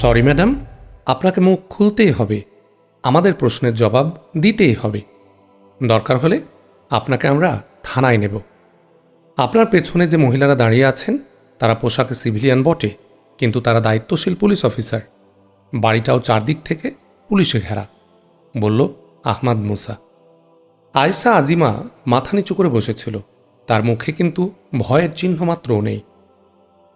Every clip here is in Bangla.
সরি ম্যাডাম আপনাকে মুখ খুলতেই হবে। আমাদের প্রশ্নের জবাব দিতেই হবে। দরকার হলে আপনাকে আমরা থানায় নেব। আপনার পেছনে যে মহিলারা দাঁড়িয়ে আছেন, তারা পোশাকে সিভিলিয়ান বটে, কিন্তু তারা দায়িত্বশীল পুলিশ অফিসার। বাড়িটাও চারদিক থেকে পুলিশে ঘেরা, বলল আহমাদ মুসা। আয়সা আজিমা মাথা নিচু করে বসেছিল। তার মুখে কিন্তু ভয়ের চিহ্ন মাত্রও নেই।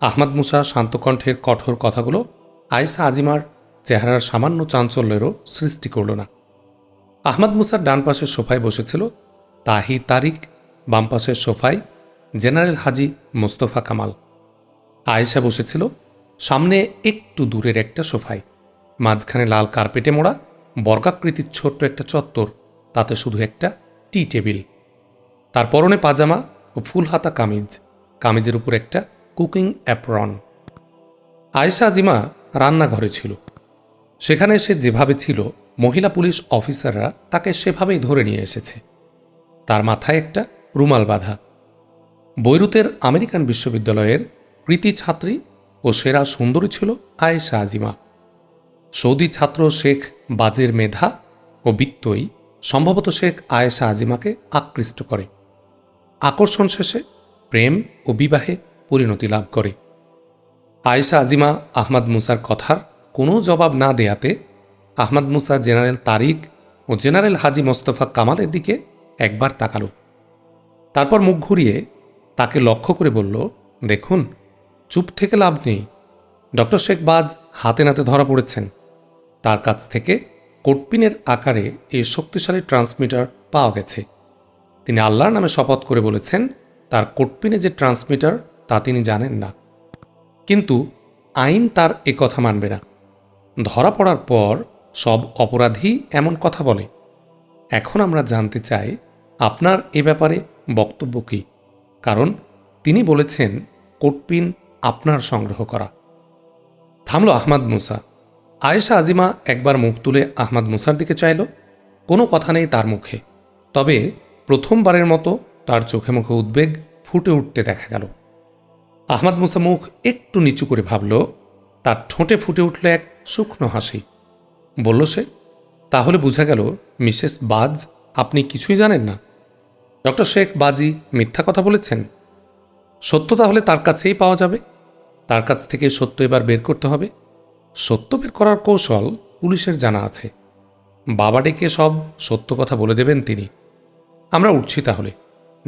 আহমাদ মুসা শান্তকণ্ঠের কঠোর কথাগুলো আয়সা আজিমার চেহারার সামান্য চাঞ্চল্যেরও সৃষ্টি করল না। আহমাদ মুসার ডান পাশের সোফায় বসেছিল তাহি তারিক, বাম পাশের সোফায় জেনারেল হাজি মোস্তফা কামাল। আয়েশা বসেছিল সামনে একটু দূরের একটা সোফায়, মাঝখানে লাল কার্পেটে মোড়া, বর্গাকৃতির ছোট্ট একটা চত্বর, তাতে শুধু একটা টি টেবিল। তার পরনে পাজামা ও ফুল হাতা কামিজ, কামিজের উপর একটা কুকিং অ্যাপ্রন। আয়েশা আজিমা রান্নাঘরে ছিল। সেখানে সে যেভাবে ছিল, মহিলা পুলিশ অফিসাররা তাকে সেভাবেই ধরে নিয়ে এসেছে। তার মাথায় একটা রুমাল বাঁধা। বৈরুতের আমেরিকান বিশ্ববিদ্যালয়ের কৃতি ছাত্রী ও সেরা সুন্দরী ছিল আয়েশা আজিমা। সৌদি ছাত্র শেখ বাজের মেধা ও বিত্তই সম্ভবত শেখ আয়েশা আজিমাকে আকৃষ্ট করে। আকর্ষণ শেষে প্রেম ও বিবাহে পরিণতি লাভ করে। আয়েশা আজিমা, আহমদ মুসার কথার কোনো জবাব না দেয়াতে আহমদ মুসা জেনারেল তারিক ও জেনারেল হাজি মোস্তফা কামালের দিকে একবার তাকালো। তারপর মুখ ঘুরিয়ে তাকে লক্ষ্য করে বলল, দেখুন, চুপ থেকে লাভ নেই। ডক্টর শেখ বাজ হাতে নাতে ধরা পড়েছেন। তার কাছ থেকে কোটপিনের আকারে এই শক্তিশালী ট্রান্সমিটার পাওয়া গেছে। তিনি আল্লাহর নামে শপথ করে বলেছেন, তার কোটপিনে যে ট্রান্সমিটার তা তিনি জানেন না। কিন্তু আইন তার এ কথা মানবে না। ধরা পড়ার পর সব অপরাধী এমন কথা বলে। এখন আমরা জানতে চাই, আপনার এ ব্যাপারে বক্তব্য কী? কারণ তিনি বলেছেন, কোটপিন আপনার সংগ্রহ করা। থামল আহমাদ মুসা। আয়েশা আজিমা একবার মুখ তুলে আহমাদ মুসার দিকে চাইল। কোনো কথা নেই তার মুখে। তবে প্রথমবারের মতো তার চোখে মুখে উদ্বেগ ফুটে উঠতে দেখা গেল। আহমাদ মুসা মুখ একটু নিচু করে ভাবল, তার ঠোঁটে ফুটে উঠল এক শুকনো হাসি। বলল সে, তাহলে বোঝা গেল, মিসেস বাজ আপনি কিছুই জানেন না। ডক্টর শেখ বাজি মিথ্যা কথা বলেছেন। সত্য তাহলে তার কাছেই পাওয়া যাবে। তার কাছ থেকে সত্য এবার বের করতে হবে। সত্য বের করার কৌশল পুলিশের জানা আছে। বাবা ডেকে সব সত্য কথা বলে দেবেন তিনি। আমরা উঠছি তাহলে।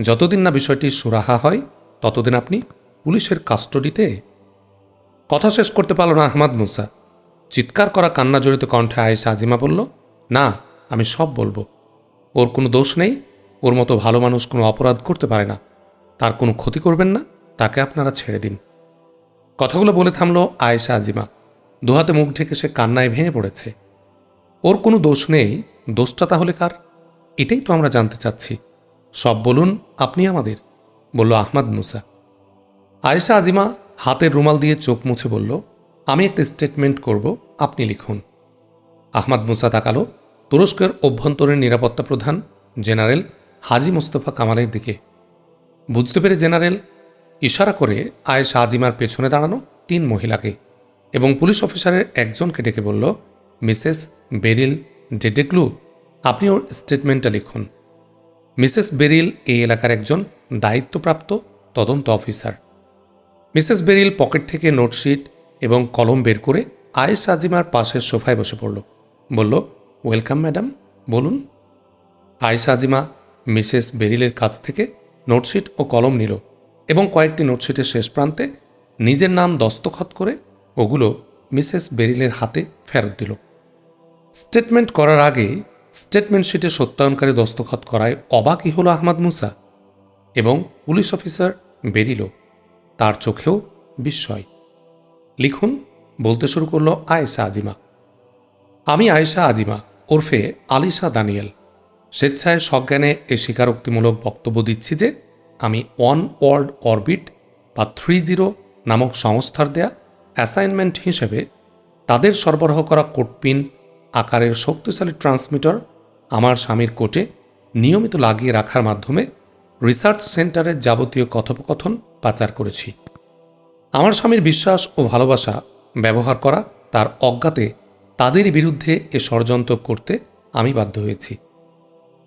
যতদিন না বিষয়টি সুরাহা হয়, ততদিন আপনি পুলিশের কাস্টডিতে? কথা শেষ করতে পারল না আহমাদ মুসা। চিৎকার করা কান্না জড়িত কণ্ঠে আয়েশা আজিমা বলল, না, আমি সব বলব। ওর কোনো দোষ নেই, ওর মতো ভালো মানুষ কোনো অপরাধ করতে পারে না। তার কোনো ক্ষতি করবেন না, তাকে আপনারা ছেড়ে দিন। কথাগুলো বলে থামল আয়েশা আজিমা। দুহাতে মুখ ঢেকে সে কান্নায় ভেঙে পড়েছে। ওর কোনো দোষ নেই, দোষটা তাহলে কার? এটাই তো আমরা জানতে চাচ্ছি। সব বলুন, আপনি আমাদের, বলল আহমাদ মুসা। আয়েশা আজিমা হাতের রুমাল দিয়ে চোখ মুছে বলল, আমি একটা স্টেটমেন্ট করব, আপনি লিখুন। আহমাদ মুসা তাকালো, তুরস্কের অভ্যন্তরীণ নিরাপত্তা প্রধান জেনারেল হাজি মোস্তফা কামালের দিকে। বুঝতে পেরে জেনারেল ইশারা করে আয়েশা আজিমার পেছনে দাঁড়ানো তিন মহিলাকে এবং পুলিশ অফিসারের একজনকে ডেকে বলল, মিসেস বেরিল ডেডেক্লু, আপনি ওর স্টেটমেন্টটা লিখুন। মিসেস বেরিল এই এলাকার একজন দায়িত্বপ্রাপ্ত তদন্ত অফিসার। মিসেস বেরিল পকেট থেকে নোটশিট এবং কলম বের করে আয়েস আজিমার পাশের সোফায় বসে পড়ল। বলল, ওয়েলকাম, ম্যাডাম, বলুন। আয়েস আজিমা মিসেস বেরিলের কাছ থেকে নোটশিট ও কলম নিল এবং কয়েকটি নোটশিটের শেষ প্রান্তে নিজের নাম দস্তখত করে ওগুলো মিসেস বেরিলের হাতে ফেরত দিল। স্টেটমেন্ট করার আগে স্টেটমেন্ট শিটে সত্যায়নকারী দস্তখত করায় অবাকই হলো আহমাদ মুসা এবং পুলিশ অফিসার বেরিল তার চোখেও বিস্ময়। লিখুন, বলতে শুরু করল আয়েশা আজিমা। আমি আয়েশা আজিমা, ওরফে আলিশা দানিয়েল। স্বেচ্ছায় সজ্ঞানে এ স্বীকারোক্তিমূলক বক্তব্য দিচ্ছি যে, আমি ওয়ান ওয়ার্ল্ড অরবিট বা থ্রি জিরো নামক সংস্থার দেয়া অ্যাসাইনমেন্ট হিসেবে তাদের সরবরাহ করা কোটপিন আকারের শক্তিশালী ট্রান্সমিটার আমার স্বামীর কোটে নিয়মিত লাগিয়ে রাখার মাধ্যমে রিসার্চ সেন্টারের যাবতীয় কথোপকথন পাচার করেছি। আমার স্বামীর বিশ্বাস ও ভালোবাসা ব্যবহার করা তার অজ্ঞাতে তাদের বিরুদ্ধে এ ষড়যন্ত্র করতে আমি বাধ্য হয়েছি।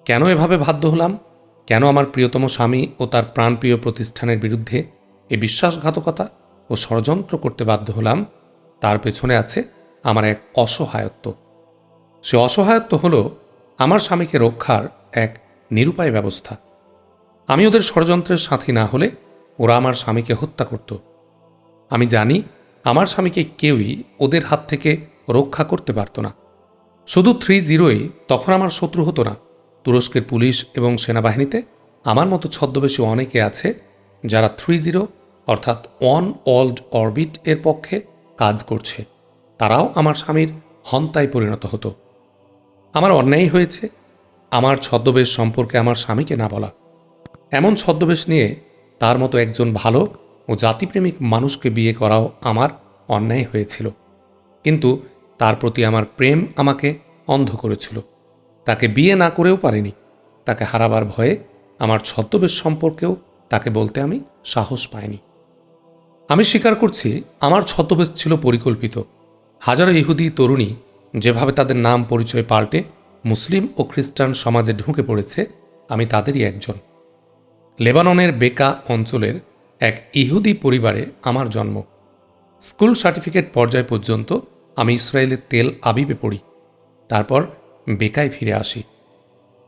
কেন এভাবে বাধ্য হলাম? কেন আমার প্রিয়তম স্বামী ও তার প্রাণপ্রিয় প্রতিষ্ঠানের বিরুদ্ধে এ বিশ্বাসঘাতকতা ও ষড়যন্ত্র করতে বাধ্য হলাম? তার পেছনে আছে আমার এক অসহায়ত্ব। সে অসহায়ত্ব হল আমার স্বামীকে রক্ষার এক নিরুপায় ব্যবস্থা। আমি ওদের ষড়যন্ত্রের সাথী না হলে ওরা আমার স্বামীকে হত্যা করত। আমি জানি আমার স্বামীকে কেউই ওদের হাত থেকে রক্ষা করতে পারত না। শুধু থ্রি জিরোই তখন আমার শত্রু হতো না। তুরস্কের পুলিশ এবং সেনাবাহিনীতে আমার মতো ছদ্মবেশী অনেকে আছে যারা থ্রি জিরো অর্থাৎ ওয়ান ওয়ার্ল্ড অরবিট এর পক্ষে কাজ করছে। তারাও আমার স্বামীর হন্তায় পরিণত হতো। আমার অন্যায় হয়েছে। আমার ছদ্মবেশ সম্পর্কে আমার স্বামীকে না বলা। এমন ছদ্মবেশ নিয়ে তার মতো একজন ভালো ও জাতিপ্রেমিক মানুষকে বিয়ে করাও আমার অন্যায় হয়েছিল। কিন্তু তার প্রতি আমার প্রেম আমাকে অন্ধ করেছিল। তাকে বিয়ে না করেও পারিনি। তাকে হারাবার ভয়ে আমার ছদ্মবেশ সম্পর্কেও তাকে বলতে আমি সাহস পাইনি। আমি স্বীকার করছি, আমার ছদ্মবেশ ছিল পরিকল্পিত। হাজারো ইহুদি, তরুণী যেভাবে তাদের নাম পরিচয় পাল্টে মুসলিম ও খ্রিস্টান সমাজে ঢুকে পড়েছে, আমি তাদেরই একজন। লেবাননের বেকা অঞ্চলের এক ইহুদি পরিবারে আমার জন্ম। স্কুল সার্টিফিকেট পর্যায় পর্যন্ত আমি ইসরায়েলের তেল আবিবে পড়ি। তারপর বেকায় ফিরে আসি।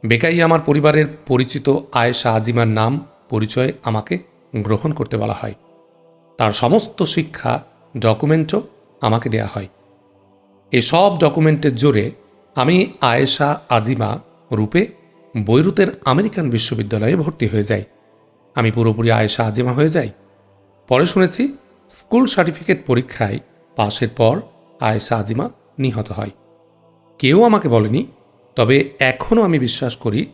বেকাই আমার পরিবারের পরিচিত আয়েশা আজিমার নাম, পরিচয় আমাকে গ্রহণ করতে বলা হয়। তার সমস্ত শিক্ষা, ডকুমেন্টও আমাকে দেয়া হয়। এসব ডকুমেন্টের জোরে আমি আয়েশা আজিমা রূপে বৈরুতের আমেরিকান বিশ্ববিদ্যালয়ে ভর্তি হয়ে যাই। আমি পুরোপুরি আয়েশা আজিমা হয়ে যাই। পরে শুনেছি, স্কুল সার্টিফিকেট পরীক্ষায় পাশের পর আয়েশা আজিমা নিহত হয়। কেউ আমাকে বলেনি, তবে এখনও আমি বিশ্বাস করি,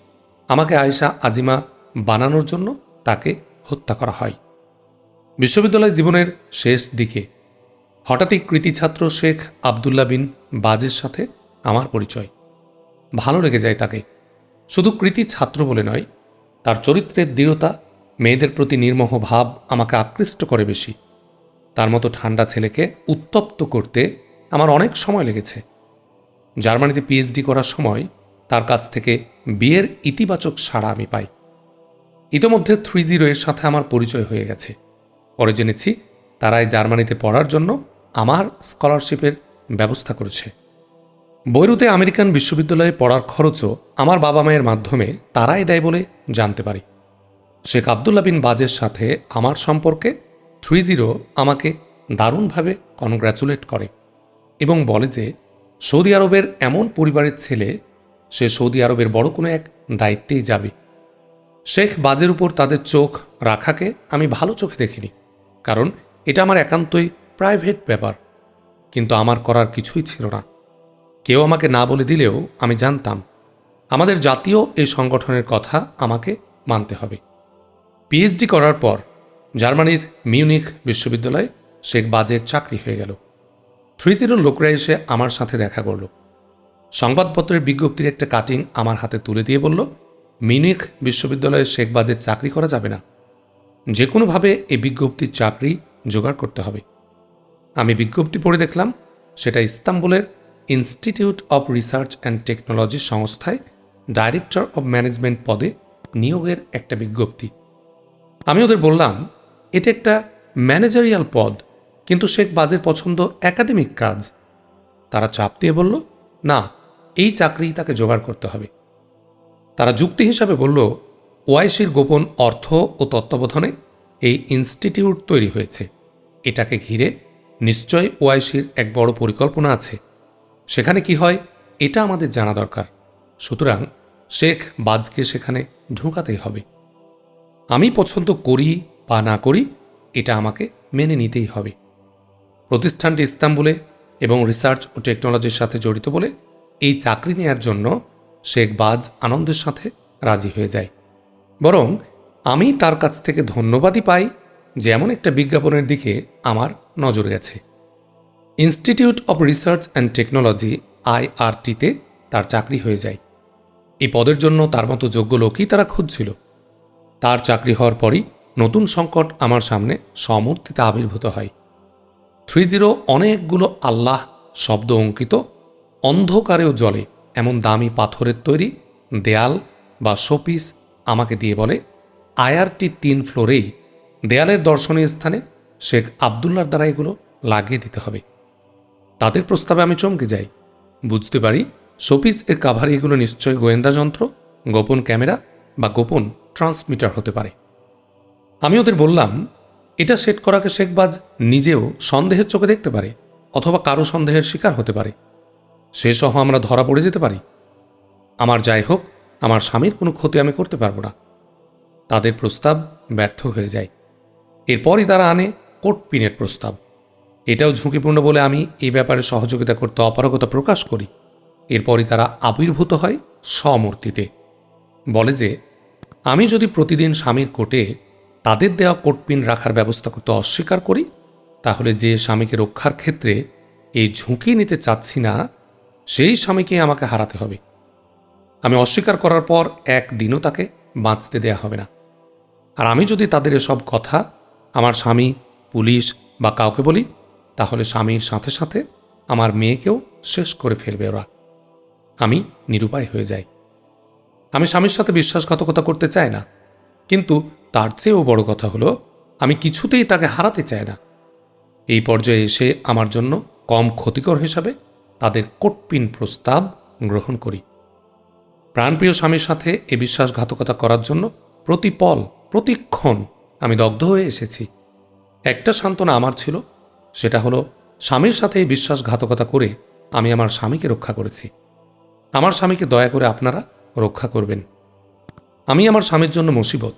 আমাকে আয়েশা আজিমা বানানোর জন্য তাকে হত্যা করা হয়। বিশ্ববিদ্যালয় জীবনের শেষ দিকে হঠাৎই কৃতি ছাত্র শেখ আবদুল্লা বিন বাজের সাথে আমার পরিচয়। ভালো লেগে যায় তাকে। শুধু কৃতি ছাত্র বলে নয়, তার চরিত্রের দৃঢ়তা মেয়েদের প্রতি নির্মোহ ভাব আমাকে আকৃষ্ট করে বেশি। তার মতো ঠান্ডা ছেলেকে উত্তপ্ত করতে আমার অনেক সময় লেগেছে। জার্মানিতে পিএইচডি করার সময় তার কাছ থেকে বিয়ের ইতিবাচক সাড়া আমি পাই। ইতোমধ্যে থ্রি জিরো এর সাথে আমার পরিচয় হয়ে গেছে। পরে জেনেছি তারাই জার্মানিতে পড়ার জন্য আমার স্কলারশিপের ব্যবস্থা করেছে। বৈরুতে আমেরিকান বিশ্ববিদ্যালয়ে পড়ার খরচও আমার বাবা মায়ের মাধ্যমে তারাই দেয় বলে জানতে পারি। শেখ আবদুল্লা বিন বাজের সাথে আমার সম্পর্কে থ্রি জিরো আমাকে দারুণভাবে কনগ্র্যাচুলেট করে এবং বলে যে, সৌদি আরবের এমন পরিবারের ছেলে, সে সৌদি আরবের বড় কোনো এক দায়িত্বেই যাবে। শেখ বাজের উপর তাদের চোখ রাখাকে আমি ভালো চোখে দেখিনি, কারণ এটা আমার একান্তই প্রাইভেট ব্যাপার। কিন্তু আমার করার কিছুই ছিল না। কেউ আমাকে না বলে দিলেও আমি জানতাম। আমাদের জাতীয় এই সংগঠনের কথা আমাকে মানতে হবে। পিএইচডি করার পর জার্মানির মিউনিক বিশ্ববিদ্যালয়ে শেখ বাজের চাকরি হয়ে গেল। থ্রি জিরোর লোকরা এসে আমার সাথে দেখা করল। সংবাদপত্রের বিজ্ঞপ্তির একটা কাটিং আমার হাতে তুলে দিয়ে বলল মিউনিক বিশ্ববিদ্যালয়ে শেখ বাজের চাকরি করা যাবে না। যে কোনোভাবে এই বিজ্ঞপ্তির চাকরি জোগাড় করতে হবে। আমি বিজ্ঞপ্তি পড়ে দেখলাম, সেটা ইস্তাম্বুলের institute of research and technology সংস্থায় ডাইরেক্টর অব ম্যানেজমেন্ট পদে নিয়োগের একটা বিজ্ঞপ্তি। আমি ওদের বললাম, এটা একটা ম্যানেজারিয়াল পদ, কিন্তু শেখ বাজের পছন্দ একাডেমিক কাজ। তারা চাপ দিয়ে বলল, না, এই চাকরি তাকে জোগাড় করতে হবে। তারা যুক্তি হিসাবে বলল, ওয়াইসির গোপন অর্থ ও তত্ত্বাবধানে এই ইনস্টিটিউট তৈরি হয়েছে। এটাকে ঘিরে নিশ্চয় ওয়াইসির এক বড় পরিকল্পনা আছে। সেখানে কি হয়, এটা আমাদের জানা দরকার। সুতরাং শেখ বাজকে সেখানে ঢোকাতেই হবে। আমি পছন্দ করি বা না করি, এটা আমাকে মেনে নিতেই হবে। প্রতিষ্ঠানটি ইস্তাম্বুলে এবং রিসার্চ ও টেকনোলজির সাথে জড়িত বলে এই চাকরি নেয়ার জন্য শেখ বাজ আনন্দের সাথে রাজি হয়ে যায়। বরং আমি তার কাছ থেকে ধন্যবাদই পাই যে এমন একটা বিজ্ঞাপনের দিকে আমার নজর গেছে। Institute of research and technology, আইআরটিতে তার চাকরি হয়ে যায়। এই পদের জন্য তার মতো যোগ্য লোকই তারা খুঁজছিল। তার চাকরি হওয়ার পরই নতুন সংকট আমার সামনে সমূর্তিতে আবির্ভূত হয়। থ্রি জিরো অনেকগুলো আল্লাহ শব্দ অঙ্কিত, অন্ধকারেও জলে এমন দামি পাথরের তৈরি, দেয়াল বা শোপিস আমাকে দিয়ে বলে, আয়ারটি তিন ফ্লোরেই, দেয়ালের দর্শনীয় স্থানে শেখ আবদুল্লার দ্বারা এগুলো লাগিয়ে দিতে হবে। তাদের প্রস্তাবে আমি চমকে যাই। বুঝতে পারি, শোপিস এর কাভারে এগুলো নিশ্চয়ই গোয়েন্দা যন্ত্র, গোপন ক্যামেরা বা গোপন ট্রান্সমিটার হতে পারে। আমি ওদের বললাম, এটা সেট করাকে শেখবাজ নিজেও সন্দেহের চোখে দেখতে পারে, অথবা কারও সন্দেহের শিকার হতে পারে। সে সহ আমরা ধরা পড়ে যেতে পারি। আমার যাই হোক, আমার স্বামীর কোনো ক্ষতি আমি করতে পারব না। তাদের প্রস্তাব ব্যর্থ হয়ে যায়। এরপরই তারা আনে কোট পিনের প্রস্তাব। এটাও ঝুঁকিপূর্ণ বলে আমি এই ব্যাপারে সহযোগিতা করতে অপারগতা প্রকাশ করি। এরপরই তারা আবির্ভূত হয় স্বমূর্তিতে। বলে যে আমি যদি প্রতিদিন স্বামীর কোটে তাদের দেওয়া কোটপিন রাখার ব্যবস্থা করতে অস্বীকার করি, তাহলে যে স্বামীকে রক্ষার ক্ষেত্রে এই ঝুঁকি নিতে চাচ্ছি না, সেই স্বামীকে আমাকে হারাতে হবে। আমি অস্বীকার করার পর একদিনও তাকে বাঁচতে দেয়া হবে না। আর আমি যদি তাদের এসব কথা আমার স্বামী, পুলিশ বা কাউকে বলি, তাহলে স্বামীর সাথে সাথে আমার মেয়েকেও শেষ করে ফেলবে ওরা। আমি নিরুপায় হয়ে যাই। আমি স্বামীর সাথে বিশ্বাসঘাতকতা করতে চাই না। কিন্তু তার চেয়েও বড় কথা হলো, আমি কিছুতেই তাকে হারাতে চাই না। এই পর্যায়ে এসে আমার জন্য কম ক্ষতিকর হিসাবে তাদের কোটপিন প্রস্তাব গ্রহণ করি। প্রাণপ্রিয় স্বামীর সাথে এ বিশ্বাসঘাতকতা করার জন্য প্রতি পল প্রতিক্ষণ আমি দগ্ধ হয়ে এসেছি। একটা সান্ত্বনা আমার ছিল, সেটা হলো স্বামীর সাথে বিশ্বাসঘাতকতা করে আমি আমার স্বামীকে রক্ষা করেছি। আমার স্বামীকে দয়া করে আপনারা রক্ষা করবেন। আমি আমার স্বামীর জন্য মুসিবত।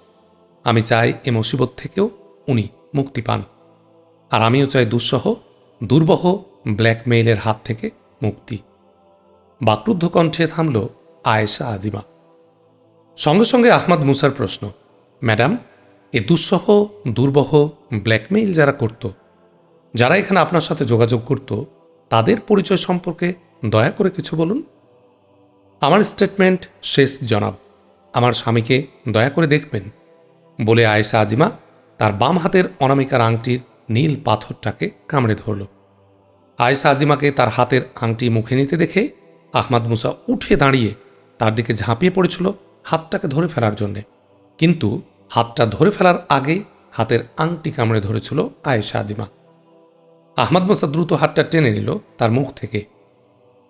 আমি চাই এ মুসিবত থেকেও উনি মুক্তি পান। আর আমিও চাই দুঃসহ, দুর্বহ, ব্ল্যাকমেইলের হাত থেকে মুক্তি। বাক্রুদ্ধ কণ্ঠে থামল আয়েশা আজিমা। সঙ্গে সঙ্গে আহমদ মুসার প্রশ্ন, ম্যাডাম, এ দুঃসহ, দুর্বহ, ব্ল্যাকমেইল যারা করত, যারা এখানে আপনার সাথে যোগাযোগ করত, তাদের পরিচয় সম্পর্কে দয়া করে কিছু বলুন? আমার স্টেটমেন্ট শেষ, জনাব। আমার স্বামীকে দয়া করে দেখবেন। বলে আয়েশা আজিমা তার বাম হাতের অনামিকার আংটির নীল পাথরটাকে কামড়ে ধরল। আয়েশা আজিমাকে তার হাতের আংটি মুখে নিতে দেখে আহমাদ মুসা উঠে দাঁড়িয়ে তার দিকে ঝাঁপিয়ে পড়েছিল হাতটাকে ধরে ফেলার জন্যে। কিন্তু হাতটা ধরে ফেলার আগে হাতের আংটি কামড়ে ধরেছিল আয়েশা আজিমা। আহমাদ মুসা দ্রুত হাতটা টেনে নিল তার মুখ থেকে।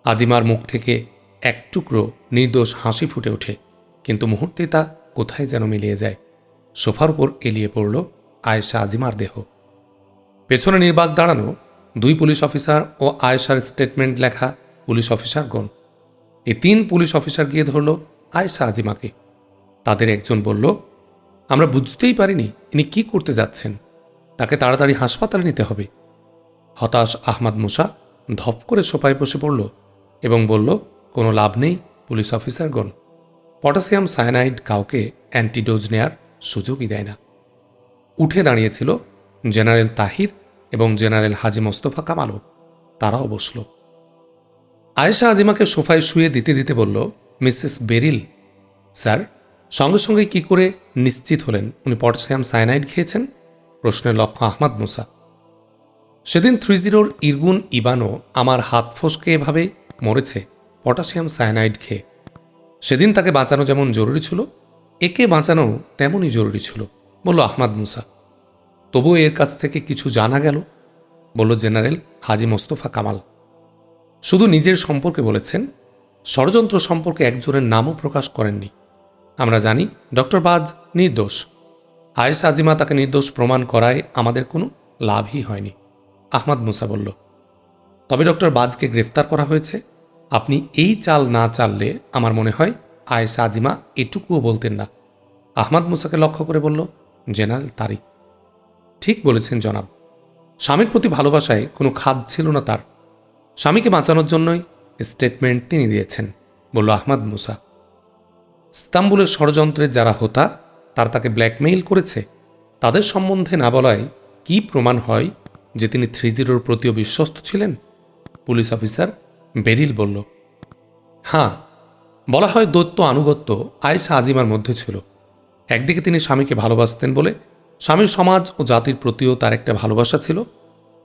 আজিমার মুখ থেকে এক টুকরো নির্দোষ হাসি ফুটে ওঠে, কিন্তু মুহূর্তে তা কোথায় যেন মিলিয়ে যায়। সোফার উপর এলিয়ে পড়ল আয়েশা আজিমার দেহ। পেছনে নির্বাক দাঁড়ানো দুই পুলিশ অফিসার ও আয়েশার স্টেটমেন্ট লেখা পুলিশ অফিসারগণ। এই তিন পুলিশ অফিসার গিয়ে ধরল আয়েশা আজিমাকে। তাদের একজন বলল, আমরা বুঝতেই পারিনি ইনি কি করতে যাচ্ছেন। তাকে তাড়াতাড়ি হাসপাতালে নিতে হবে। হতাশ আহমাদ মুসা ধপ করে সোফায় বসে পড়ল এবং বলল কোনো লাভ নেই পুলিশ অফিসারগণ। পটাশিয়াম সায়ানাইড কাউকে অ্যান্টিডোজ নেয়ার সুযোগই দেয় না। উঠে দাঁড়িয়েছিল জেনারেল তাহির এবং জেনারেল হাজি মোস্তফা কামালও। তারাও বসল। আয়েশা আজিমাকে সোফায় শুয়ে দিতে দিতে বলল, মিসেস বেরিল, স্যার, সঙ্গে সঙ্গে কি করে নিশ্চিত হলেন? উনি পটাশিয়াম সায়ানাইড খেয়েছেন? প্রশ্নের লক্ষ্য আহমাদ মুসা। সেদিন থ্রি জিরোর ইরগুন ইবানো আমার হাত ফসকে এভাবে মরেছে। পটাশিয়াম সায়ানাইড খেয়ে। সেদিন তাকে বাঁচানো যেমন জরুরি ছিল, একে বাঁচানো তেমনই জরুরি ছিল, বলল আহমাদ মুসা। তবুও এর কাছ থেকে কিছু জানা গেল, বলল জেনারেল হাজি মোস্তফা কামাল। শুধু নিজের সম্পর্কে বলেছেন, ষড়যন্ত্র সম্পর্কে একজনের নামও প্রকাশ করেননি। আমরা জানি ডক্টর বাজ নির্দোষ। আয়েস আজিমা তাকে নির্দোষ প্রমাণ করায় আমাদের কোনো লাভই হয়নি, আহমদ মুসা বলল। তবে ডক্টর বাজকে গ্রেফতার করা হয়েছে আপনি এই চাল না চাললে আমার মনে হয় আয়েশা আজিমা এটুকুও বলতেন না। আহমাদ মুসাকে লক্ষ্য করে বলল, জেনারেল তারিক। ঠিক বলেছেন, জনাব। স্বামীর প্রতি ভালোবাসায় কোনো খাদ ছিল না তার। স্বামীকে বাঁচানোর জন্যই স্টেটমেন্ট তিনি দিয়েছেন, বলল আহমাদ মুসা। ইস্তাম্বুলের ষড়যন্ত্রের যারা হোতা, তার তাকে ব্ল্যাকমেইল করেছে। তাদের সম্বন্ধে না বলায় কি প্রমাণ হয় যে তিনি থ্রি জিরোর প্রতিও বিশ্বস্ত ছিলেন? পুলিশ অফিসার বেরিল বলল হ্যাঁ বলা হয় দৈত্য আনুগত্য আয়েশা আজিমার মধ্যে ছিল। একদিকে তিনি স্বামীকে ভালোবাসতেন বলে স্বামীর সমাজ ও জাতির প্রতিও তার একটা ভালোবাসা ছিল।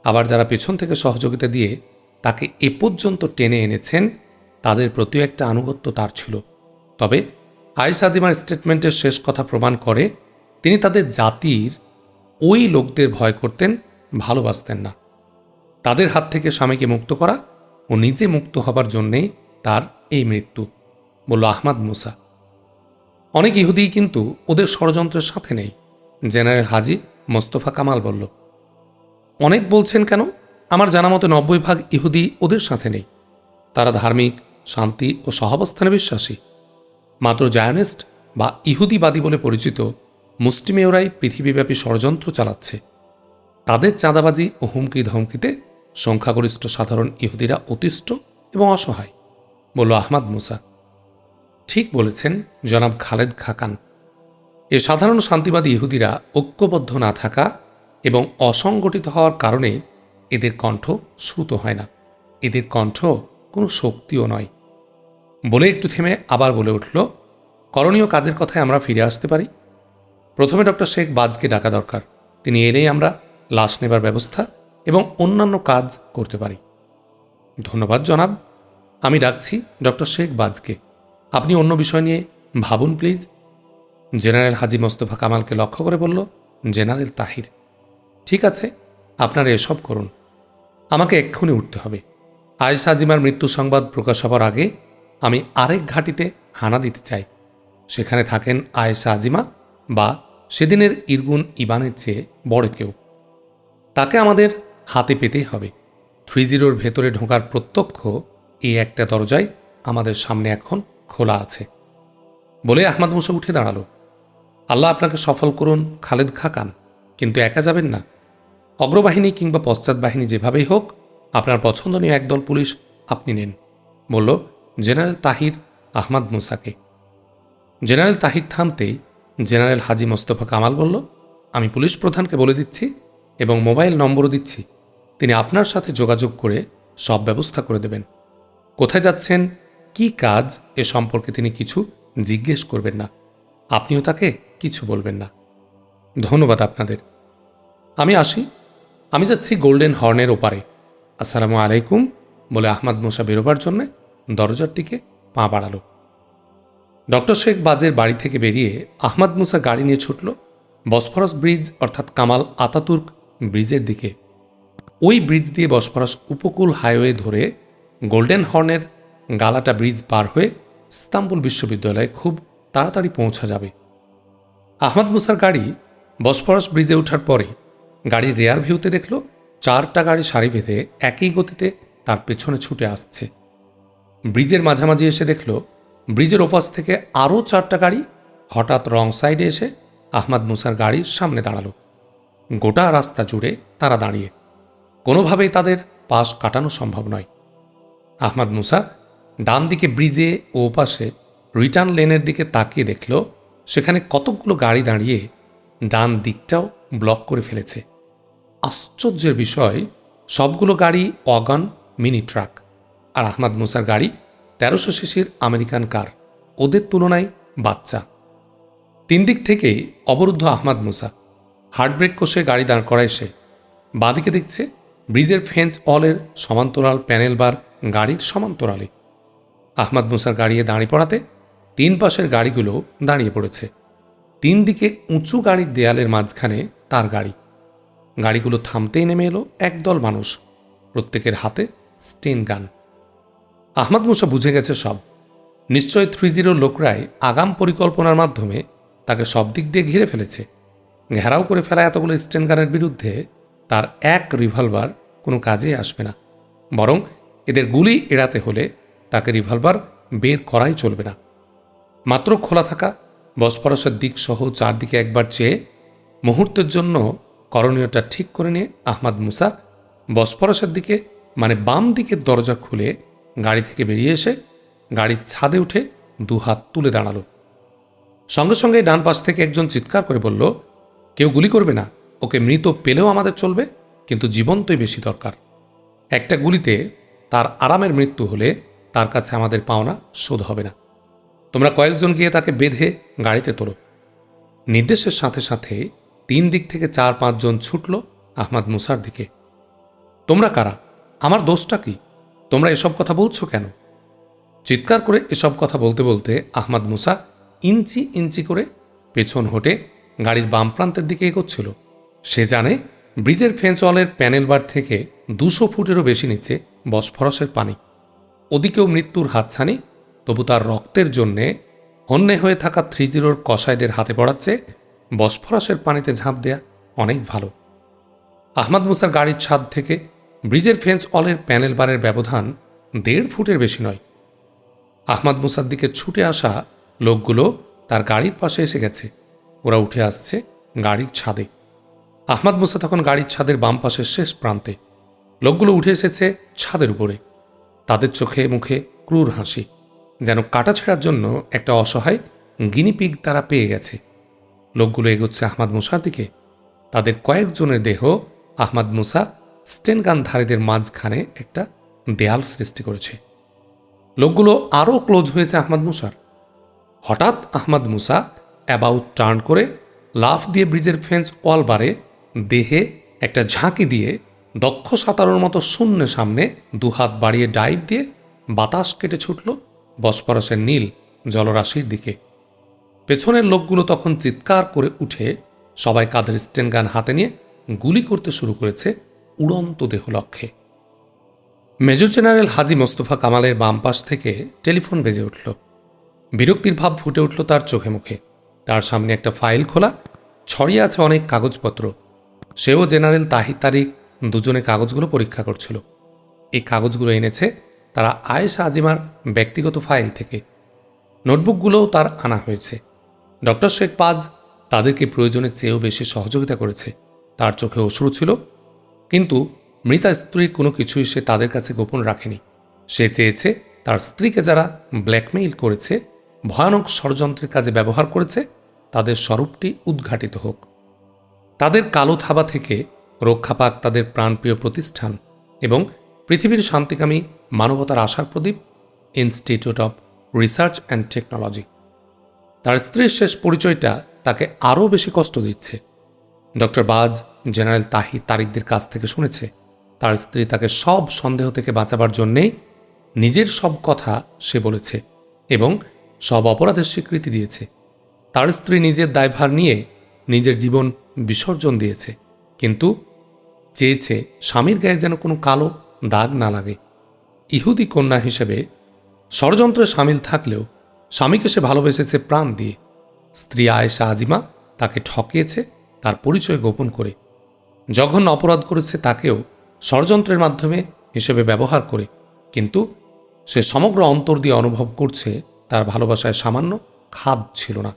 আবার যারা পেছন থেকে সহযোগিতা দিয়ে তাকে এ পর্যন্ত টেনে এনেছেন, তাদের প্রতিও একটা আনুগত্য তার ছিল। তবে আয়েশা আজিমার স্টেটমেন্টের শেষ কথা প্রমাণ করে, তিনি তাদের জাতির ওই লোকদের ভয় করতেন, ভালোবাসতেন না। তাদের হাত থেকে স্বামীকে মুক্ত করা ও নিজে মুক্ত হবার জন্যেই তার এই মৃত্যু, বলল আহমাদ মুসা। অনেক ইহুদি কিন্তু ওদের ষড়যন্ত্রের সাথে নেই, জেনারেল হাজি মোস্তফা কামাল বলল। অনেক বলছেন কেন? আমার জানা মতো নব্বই ভাগ ইহুদি ওদের সাথে নেই। তারা ধার্মিক, শান্তি ও সহাবস্থানে বিশ্বাসী। মাত্র জায়নিস্ট বা ইহুদিবাদী বলে পরিচিত মুষ্টিমেয়রাই পৃথিবীব্যাপী ষড়যন্ত্র চালাচ্ছে। তাদের চাঁদাবাজি ও হুমকি ধমকিতে সংখ্যাগরিষ্ঠ সাধারণ ইহুদিরা অতিষ্ঠ এবং অসহায়। বলল, আহমাদ মুসা, ঠিক বলেছেন, জনাব খালেদ খাকান। এ সাধারণ শান্তিবাদী ইহুদিরা ঐক্যবদ্ধ না থাকা এবং অসংগঠিত হওয়ার কারণে এদের কণ্ঠ শ্রুত হয় না। এদের কণ্ঠ কোনো শক্তিও নয়। বলে একটু থেমে আবার বলে উঠল, করণীয় কাজের কথায় আমরা ফিরে আসতে পারি। প্রথমে ডক্টর শেখ বাজকে ডাকা দরকার। তিনি এলেই আমরা লাশ নেবার ব্যবস্থা এবং অন্যান্য কাজ করতে পারি। ধন্যবাদ, জনাব। আমি ডাকছি ডক্টর শেখ বাজকে। আপনি অন্য বিষয় নিয়ে ভাবুন, প্লিজ। জেনারেল হাজি মোস্তফা কামালকে লক্ষ্য করে বলল, জেনারেল তাহির। ঠিক আছে, আপনারা এসব করুন। আমাকে এক্ষুনি উঠতে হবে। আয়েশা আজিমার মৃত্যু সংবাদ প্রকাশ হবার আগে আমি আরেক ঘাটিতে হানা দিতে চাই। সেখানে থাকেন আয়েশা আজিমা বা সেদিনের ইরগুন ইবানের চেয়ে বড় কেউ। তাকে আমাদের হাতে পেতেই হবে। থ্রি জিরোর ভেতরে ঢোকার প্রত্যক্ষ এই একটা দরজায় আমাদের সামনে এখন খোলা আছে। বলে আহমদ মুসা উঠে দাঁড়াল। আল্লাহ আপনাকে সফল করুন, খালেদ খাকান, কিন্তু একা যাবেন না। অগ্রবাহিনী কিংবা পশ্চাৎ বাহিনী যেভাবেই হোক, আপনার পছন্দনীয় একদল পুলিশ আপনি নেন, বলল জেনারেল তাহির আহমদ মুসাকে। জেনারেল তাহির থামতেই জেনারেল হাজি মোস্তফা কামাল বলল, আমি পুলিশ প্রধানকে বলে দিচ্ছি এবং মোবাইল নম্বরও দিচ্ছি। তিনি আপনার সাথে যোগাযোগ করে সব ব্যবস্থা করে দেবেন। কোথায় যাচ্ছেন? কি কাজ? এ সম্পর্কে তিনি কিছু জিজ্ঞেস করবেন না। আপনিও তাকে কিছু বলবেন না। ধন্যবাদ আপনাদের। আমি আসি। আমি যাচ্ছি গোল্ডেন হর্নের ওপারে। আসসালামু আলাইকুম বলে আহমদ মোসা বেরোবার জন্য দরজার দিকে পা বাড়ালো। ডক্টর শেখ বাজের বাড়ি থেকে বেরিয়ে আহমদ মুসা গাড়ি নিয়ে ছুটল বসফরাস ব্রিজ অর্থাৎ কামাল আতাতুর্ক ব্রিজের দিকে। ওই ব্রিজ দিয়ে বসফরাস উপকূল হাইওয়ে ধরে গোল্ডেন হর্নের গালাটা ব্রিজ পার হয়ে ইস্তাম্বুল বিশ্ববিদ্যালয়ে খুব তাড়াতাড়ি পৌঁছা যাবে। আহমদ মুসার গাড়ি বসফরাস ব্রিজে ওঠার পরে গাড়ির রেয়ার ভিউতে দেখল চারটা গাড়ি সারি বেঁধে একই গতিতে তার পেছনে ছুটে আসছে। ব্রিজের মাঝামাঝি এসে দেখল ব্রিজের ওপাশ থেকে আরও চারটা গাড়ি হঠাৎ রং সাইডে এসে আহমদ মুসার গাড়ির সামনে দাঁড়াল। গোটা রাস্তা জুড়ে তারা দাঁড়িয়ে কোনোভাবেই তাদের পাশ কাটানো সম্ভব নয়। আহমদ মুসা ডান দিকে ব্রিজে ও পাশে রিটার্ন লেনের দিকে তাকিয়ে দেখল, সেখানে কতকগুলো গাড়ি দাঁড়িয়ে ডান দিকটাও ব্লক করে ফেলেছে। আশ্চর্যের বিষয়, সবগুলো গাড়ি অগান মিনি ট্রাক আর আহমদ মুসার গাড়ি তেরোশো সিসির আমেরিকান কার, ওদের তুলনায় বাচ্চা। তিন দিক থেকেই অবরুদ্ধ আহমদ মুসা, হার্টব্রেক কষে গাড়ি দাঁড় করায় সে, বাঁদিকে দেখছে ব্রিজের ফেন্স অলের সমান্তরাল প্যানেল বার গাড়ির সমান্তরালে। আহমদ মুসার গাড়িয়ে দাঁড়িয়ে পড়াতে তিন পাশের গাড়িগুলো দাঁড়িয়ে পড়েছে। তিন দিকে উঁচু গাড়ির দেয়ালের মাঝখানে তার গাড়ি। গাড়িগুলো থামতেই নেমে এলো একদল মানুষ, প্রত্যেকের হাতে স্টেন গান। আহমদ মুসা বুঝে গেছে সব। নিশ্চয় থ্রি জিরোর লোকরাই আগাম পরিকল্পনার মাধ্যমে তাকে সব দিক দিয়ে ঘিরে ফেলেছে। ঘেরাও করে ফেলা এতগুলো স্টেন গানের বিরুদ্ধে তার এক রিভলভার কোনো কাজে আসবে না। বরং এদের গুলি এড়াতে হলে তাকে রিভলভার বের করাই চলবে না। মাত্র খোলা থাকা বসপরসের দিক সহ চারদিকে একবার চেয়ে মুহূর্তের জন্য করণীয়টা ঠিক করে নিয়ে আহমাদ মুসা বসপরসের দিকে মানে বাম দিকের দরজা খুলে গাড়ি থেকে বেরিয়ে এসে গাড়ির ছাদে উঠে দু হাত তুলে দাঁড়াল। সঙ্গে সঙ্গে ডান পাশ থেকে একজন চিৎকার করে বলল, কেউ গুলি করবে না? ওকে মৃত পেলেও আমাদের চলবে, কিন্তু জীবন্তই বেশি দরকার। একটা গুলিতে তার আরামের মৃত্যু হলে তার কাছে আমাদের পাওনা শোধ হবে না। তোমরা কয়েকজন গিয়ে তাকে বেঁধে গাড়িতে তোলো। নির্দেশের সাথে সাথে তিন দিক থেকে চার পাঁচজন ছুটল আহমাদ মুসার দিকে। তোমরা কারা? আমার দোষটা কি? তোমরা এসব কথা বলছো কেন? চিৎকার করে এসব কথা বলতে বলতে আহমদ মুসা ইঞ্চি ইঞ্চি করে পেছন হটে গাড়ির বাম প্রান্তের দিকে এগোচ্ছিল। সে জানে ব্রিজের ফেন্স ওয়ালের প্যানেল বার থেকে দুশো ফুটেরও বেশি নিচে বসফরসের পানি। ওদিকেও মৃত্যুর হাতছানি, তবু তার রক্তের জন্যে হন্যে হয়ে থাকা থ্রি জিরোর কসাইদের হাতে পড়াচ্ছে বসফরাসের পানিতে ঝাঁপ দেয়া অনেক ভালো। আহমদ মুসার গাড়ির ছাদ থেকে ব্রিজের ফেন্স অলের প্যানেল বারের ব্যবধান দেড় ফুটের বেশি নয়। আহমদ মুসার দিকে ছুটে আসা লোকগুলো তার গাড়ির পাশে এসে গেছে। ওরা উঠে আসছে গাড়ির ছাদে। আহমদ মুসা তখন গাড়ির ছাদের বাম পাশের শেষ প্রান্তে। লোকগুলো উঠে এসেছে ছাদের উপরে। তাদের চোখে মুখে ক্রুর হাসি, যেন কাটা ছেঁড়ার জন্য একটা অসহায় গিনিপিগ তারা পেয়ে গেছে। লোকগুলো এগোচ্ছে আহমাদ মুসার দিকে। তাদের কয়েকজনের দেহ আহমাদ মুসা স্টেনগানধারীদের মাঝখানে একটা দেয়াল সৃষ্টি করেছে। লোকগুলো আরও ক্লোজ হয়েছে আহমাদ মুসার। হঠাৎ আহমাদ মুসা অ্যাবাউট টার্ন করে লাফ দিয়ে ব্রিজের ফেন্স ওয়াল বারে দেহে একটা ঝাঁকি দিয়ে দক্ষ সাঁতারোর মতো শূন্য সামনে দুহাত বাড়িয়ে ডাইভ দিয়ে বাতাস কেটে ছুটল বসপরসের নীল জলরাশির দিকে। পেছনের লোকগুলো তখন চিৎকার করে উঠে সবাই কাঁধের স্টেন গান হাতে নিয়ে গুলি করতে শুরু করেছে উড়ন্ত দেহ লক্ষ্যে মেজর জেনারেল হাজি মোস্তফা কামালের বাম পাশ থেকে টেলিফোন বেজে উঠল। বিরক্তির ভাব ফুটে উঠল তার চোখে মুখে। তার সামনে একটা ফাইল খোলা, ছড়িয়ে আছে অনেক কাগজপত্র। সেও জেনারেল তাহি তারিখ দুজনে কাগজগুলো পরীক্ষা করছিল। এই কাগজগুলো এনেছে তারা আয়েশা আজিমার ব্যক্তিগত ফাইল থেকে। নোটবুকগুলোও তার আনা হয়েছে। ডক্টর শেখ পাজ তাদেরকে প্রয়োজনের চেয়েও বেশি সহযোগিতা করেছে। তার চোখে অশ্রু ছিল, কিন্তু মৃতা স্ত্রীর কোনো কিছুই সে তাদের কাছে গোপন রাখেনি। সে চেয়েছে তার স্ত্রীকে যারা ব্ল্যাকমেইল করেছে, ভয়ানক ষড়যন্ত্রের কাজে ব্যবহার করেছে, তাদের স্বরূপটি উদ্ঘাটিত হোক। তাদের কালো থাবা থেকে রক্ষা পাক তাদের প্রাণপ্রিয় প্রতিষ্ঠান এবং পৃথিবীর শান্তিকামী মানবতার আশার প্রদীপ institute of research and technology তার স্ত্রীর শেষ পরিচয়টা তাকে আরও বেশি কষ্ট দিচ্ছে। ডক্টর বাজ, জেনারেল তাহি তারিকদের কাছ থেকে শুনেছে, তার স্ত্রী তাকে সব সন্দেহ থেকে বাঁচাবার জন্যেই নিজের সব কথা সে বলেছে এবং সব অপরাধের স্বীকৃতি দিয়েছে। তার স্ত্রী নিজের দায়ভার নিয়ে নিজের জীবন বিসর্জন দিয়েছে। কিন্তু চেয়েছে স্বামীর গায়ে যেন কোনো কালো দাগ না লাগে। ইহুদি কন্যা হিসেবে ষড়যন্ত্রে সামিল থাকলেও স্বামীকে সে ভালোবেসেছে প্রাণ দিয়ে। স্ত্রী আয়েশা আজিমা তাকে ঠকিয়েছে তার পরিচয় গোপন করে। জঘন্য অপরাধ করেছে তাকেও ষড়যন্ত্রের মাধ্যমে হিসেবে ব্যবহার করে। কিন্তু সে সমগ্র অন্তর দিয়ে অনুভব করছে তার ভালোবাসায় সামান্য খাদ ছিল না।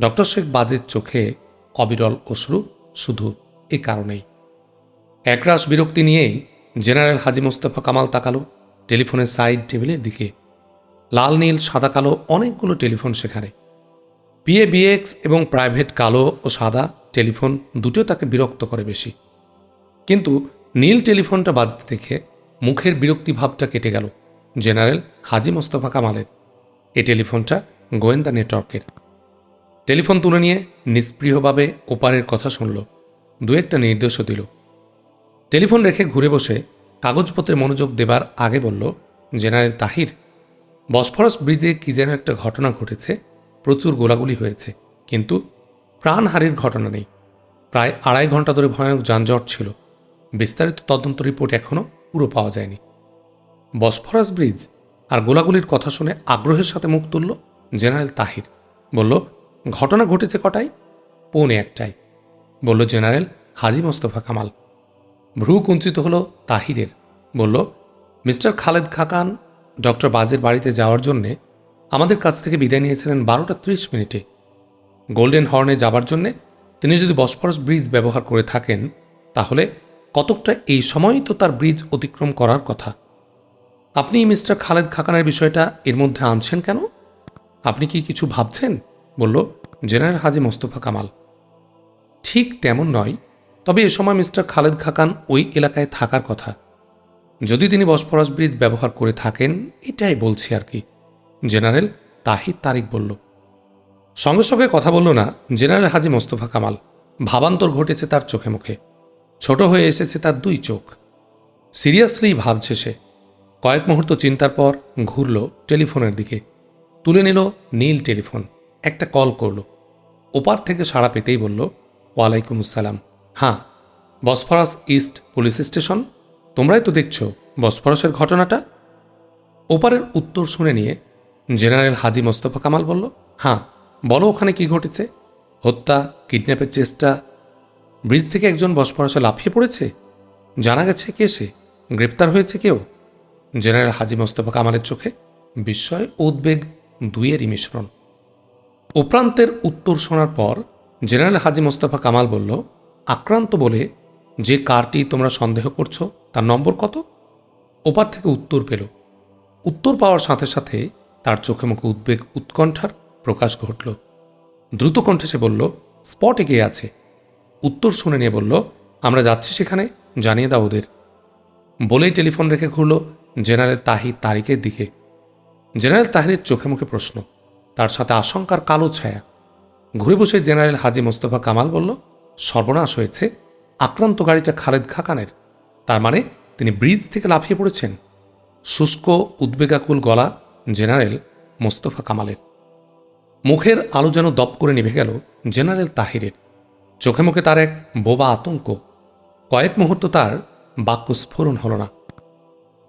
ডক্টর শেখ বাজের চোখে অবিরল অশ্রু শুধু এ কারণেই। একরাশ বিরক্তি নিয়েই জেনারেল হাজি মোস্তফা কামাল তাকালো টেলিফোনের সাইড টেবিলের দিকে। লাল, নীল, সাদা, কালো অনেকগুলো টেলিফোন সেখানে। পিএ বিএক্স এবং প্রাইভেট কালো ও সাদা টেলিফোন দুটো তাকে বিরক্ত করে বেশি। কিন্তু নীল টেলিফোনটা বাজতে দেখে মুখের বিরক্তি ভাবটা কেটে গেল জেনারেল হাজি মোস্তফা কামালের। এই টেলিফোনটা গোয়েন্দা নেটওয়ার্কের। টেলিফোন তুলে নিয়ে নিষ্প্রিয়ভাবে ওপারের কথা শুনল। দু একটা নির্দেশও দিল। টেলিফোন রেখে ঘুরে বসে কাগজপত্রে মনোযোগ দেবার আগে বলল, জেনারেল তাহির, বসফরস ব্রিজে কি যেন একটা ঘটনা ঘটেছে। প্রচুর গোলাগুলি হয়েছে, কিন্তু প্রাণহারির ঘটনা নেই। প্রায় আড়াই ঘণ্টা ধরে ভয়ানক যানজট ছিল। বিস্তারিত তদন্ত রিপোর্ট এখনও পুরো পাওয়া যায়নি। বসফরাস ব্রিজ আর গোলাগুলির কথা শুনে আগ্রহের সাথে মুখ তুলল জেনারেল তাহির। বলল ঘটনা ঘটেছে কটাই পৌনে একটাই বলল, জেনারেল হাজি মোস্তফা কামাল। ভ্রু কুঞ্চিত হলো তাহিরের। বলল, মিস্টার খালেদ খাকান ডক্টর বাজের বাড়িতে যাওয়ার জন্যে আমাদের কাছ থেকে বিদায় নিয়েছিলেন বারোটা ত্রিশ মিনিটে। গোল্ডেন হর্নে যাবার জন্যে তিনি যদি বসফরস ব্রিজ ব্যবহার করে থাকেন, তাহলে কতকটা এই সময়ই তো তার ব্রিজ অতিক্রম করার কথা। আপনি মিস্টার খালেদ খাকানের বিষয়টা এর মধ্যে আনছেন কেন? আপনি কি কিছু ভাবছেন? বলল, জেনারেল হাজি মোস্তফা কামাল। ঠিক তেমন নয়, তবে এ সময় মিস্টার খালেদ খাকান ওই এলাকায় থাকার কথা। যদি তিনি বসফরাস ব্রিজ ব্যবহার করে থাকেন, এটাই বলছি আর কি। জেনারেল তাহিদ তারিক বলল, সঙ্গে সঙ্গে কথা বলল না, জেনারেল হাজি মোস্তফা কামাল। ভাবান্তর ঘটেছে তার চোখে মুখে। ছোট হয়ে এসেছে তার দুই চোখ। সিরিয়াসলি ভাবছে সে। কয়েক মুহূর্ত চিন্তার পর ঘুরল টেলিফোনের দিকে। তুলে নিল নীল টেলিফোন। একটা কল করল। ওপার থেকে সাড়া পেতেই বলল, ওয়ালাইকুম আসসালাম। হ্যাঁ বসফরাস ইস্ট পুলিশ স্টেশন? তোমরাই তো দেখছ বসফরাসের ঘটনাটা? ওপারের উত্তর শুনে নিয়ে জেনারেল হাজি মোস্তফা কামাল বলল হ্যাঁ বলো ওখানে কি ঘটেছে? হত্যা, কিডন্যাপের চেষ্টা, ব্রিজ থেকে একজন বসফরাসে লাফিয়ে পড়েছে? জানা গেছে কে সে? গ্রেপ্তার হয়েছে কেউ? জেনারেল হাজি মোস্তফা কামালের চোখে বিস্ময়, উদ্বেগ, দুইয়েরই মিশ্রণ। উপরান্তের উত্তর শোনার পর জেনারেল হাজি মোস্তফা কামাল বলল, আক্রান্ত বলে যে কারটি তোমরা সন্দেহ করছ, তার নম্বর কত? ওপার থেকে উত্তর পেল, উত্তর পাওয়ার সাথে সাথে তার চোখে মুখে উদ্বেগ উৎকণ্ঠার প্রকাশ ঘটল। দ্রুত কণ্ঠে সে বলল, স্পটে গিয়ে আছে। উত্তর শুনে নিয়ে বলল, আমরা যাচ্ছি সেখানে, জানিয়ে দাও ওদের। বলেই টেলিফোন রেখে ঘুরল জেনারেল তাহির তারিকের দিকে। জেনারেল তাহিরের চোখে মুখে প্রশ্ন তার সাথে আশঙ্কার কালো ছায়া। ঘুরে বসে জেনারেল হাজি মোস্তফা কামাল বলল, সর্বনাশ হয়েছে। আক্রান্ত গাড়িটা খালেদ খাকানের। তার মানে তিনি ব্রিজ থেকে লাফিয়ে পড়েছেন। শুষ্ক, উদ্বেগাকুল গলা জেনারেল মোস্তফা কামালের। মুখের আলো যেন দপ করে নিভে গেল জেনারেল তাহিরের। চোখে মুখে তার এক বোবা আতঙ্ক। কয়েক মুহূর্ত তার বাক্য স্ফোরণ হল না।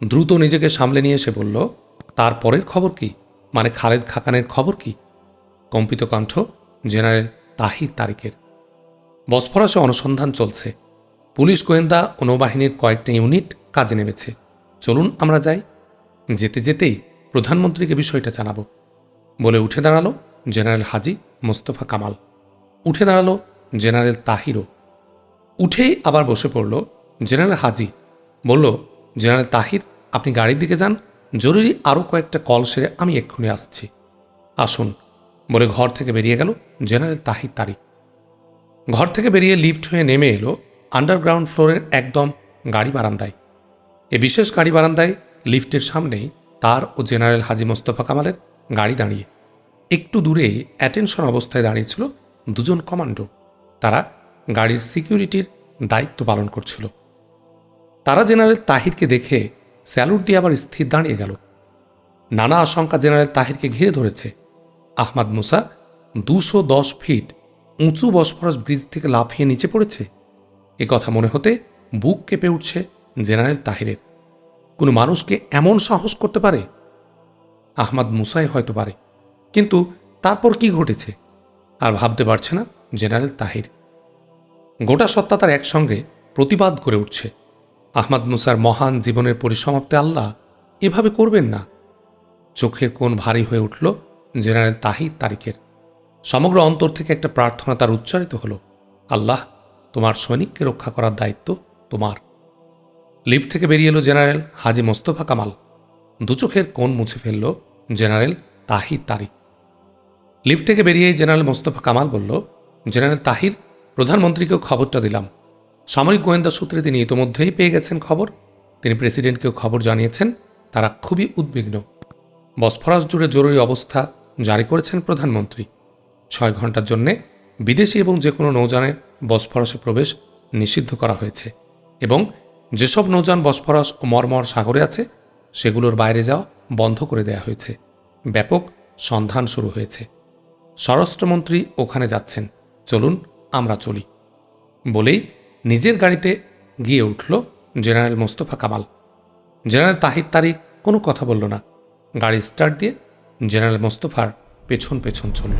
দ্রুত নিজেকে সামলে নিয়ে এসে বলল, তার পরের খবর কি? মানে খালেদ খাকানের খবর কি? কম্পিত কণ্ঠ, জেনারেল তাহির তারিকের বসফরাসে অনুসন্ধান চলছে। পুলিশ গোয়েন্দা ও নৌবাহিনীর কয়েকটা ইউনিট কাজে নেমেছে। চলুন আমরা যাই। যেতে যেতেই প্রধানমন্ত্রীকে বিষয়টা জানাব। বলে উঠে দাঁড়াল জেনারেল হাজি মোস্তফা কামাল। উঠে দাঁড়াল জেনারেল তাহিরও। উঠেই আবার বসে পড়ল জেনারেল হাজি। বলল, জেনারেল তাহির, আপনি গাড়ির দিকে যান জরুরি আরও কয়েকটা কল সেরে আমি এক্ষুনি আসছি। আসুন, বলে ঘর থেকে বেরিয়ে গেল জেনারেল তাহির তারিক। ঘর থেকে বেরিয়ে লিফট হয়ে নেমে এলো আন্ডারগ্রাউন্ড ফ্লোরের একদম গাড়ি বারান্দায়। এ বিশেষ গাড়ি বারান্দায় লিফটের সামনেই তার ও জেনারেল হাজি মোস্তফা কামালের গাড়ি দাঁড়িয়ে। একটু দূরে অ্যাটেনশন অবস্থায় দাঁড়িয়েছিল দুজন কমান্ডো। তারা গাড়ির সিকিউরিটির দায়িত্ব পালন করছিল। তারা জেনারেল তাহিরকে দেখে স্যালুট দিয়ে আবার স্থির দাঁড়িয়ে গেল। নানা আশঙ্কা জেনারেল তাহিরকে ঘিরে ধরেছে। আহমাদ মুসা দুশো দশ ফিট উঁচু বসফরাস ব্রিজ থেকে লাফিয়ে নিচে পড়েছে। এ কথা মনে হতে বুক কেঁপে উঠছে জেনারেল তাহিরের। কোনো মানুষকে এমন সাহস করতে পারে? আহমাদ মুসাই হয়তো পারে। কিন্তু তারপর কি ঘটেছে? আর ভাবতে পারছে না জেনারেল তাহির। গোটা সত্তা তার একসঙ্গে প্রতিবাদ করে উঠছে। আহমাদ মুসার মহান জীবনের পরিসমাপ্তি আল্লাহ এভাবে করবেন না। চোখের কোণ ভারী হয়ে উঠল জেনারেল তাহির তারিখের। সমগ্র অন্তর থেকে একটা প্রার্থনা তার উচ্চারিত হল, আল্লাহ, তোমার সৈনিককে রক্ষা করার দায়িত্ব তোমার। লিফট থেকে বেরিয়ে এলো জেনারেল হাজি মোস্তফা কামাল। দু চোখের কোণ মুছে ফেলল জেনারেল তাহির তারিক লিফট থেকে বেরিয়েই জেনারেল মোস্তফা কামাল বলল, জেনারেল তাহির, প্রধানমন্ত্রীকেও খবরটা দিলাম। সামরিক গোয়েন্দা সূত্রে তিনি ইতোমধ্যেই পেয়ে গেছেন খবর। তিনি প্রেসিডেন্টকেও খবর জানিয়েছেন, তারা খুবই উদ্বিগ্ন। বসফরাস জুড়ে জরুরি অবস্থা জারি করেছেন প্রধানমন্ত্রী। ছয় ঘণ্টার জন্যে বিদেশি এবং যে কোনো নৌযানে বসফরাসে প্রবেশ নিষিদ্ধ করা হয়েছে এবং যেসব নৌযান বসফরাস ও মর্মর সাগরে আছে, সেগুলোর বাইরে যাওয়া বন্ধ করে দেয়া হয়েছে। ব্যাপক সন্ধান শুরু হয়েছে। স্বরাষ্ট্রমন্ত্রী ওখানে যাচ্ছেন। চলুন আমরা চলি। বলেই নিজের গাড়িতে গিয়ে উঠল জেনারেল মোস্তফা কামাল। জেনারেল তাহিদ তারিক কোনো কথা বলল না। গাড়ি স্টার্ট দিয়ে জেনারেল মোস্তফার পেছন পেছন চলল।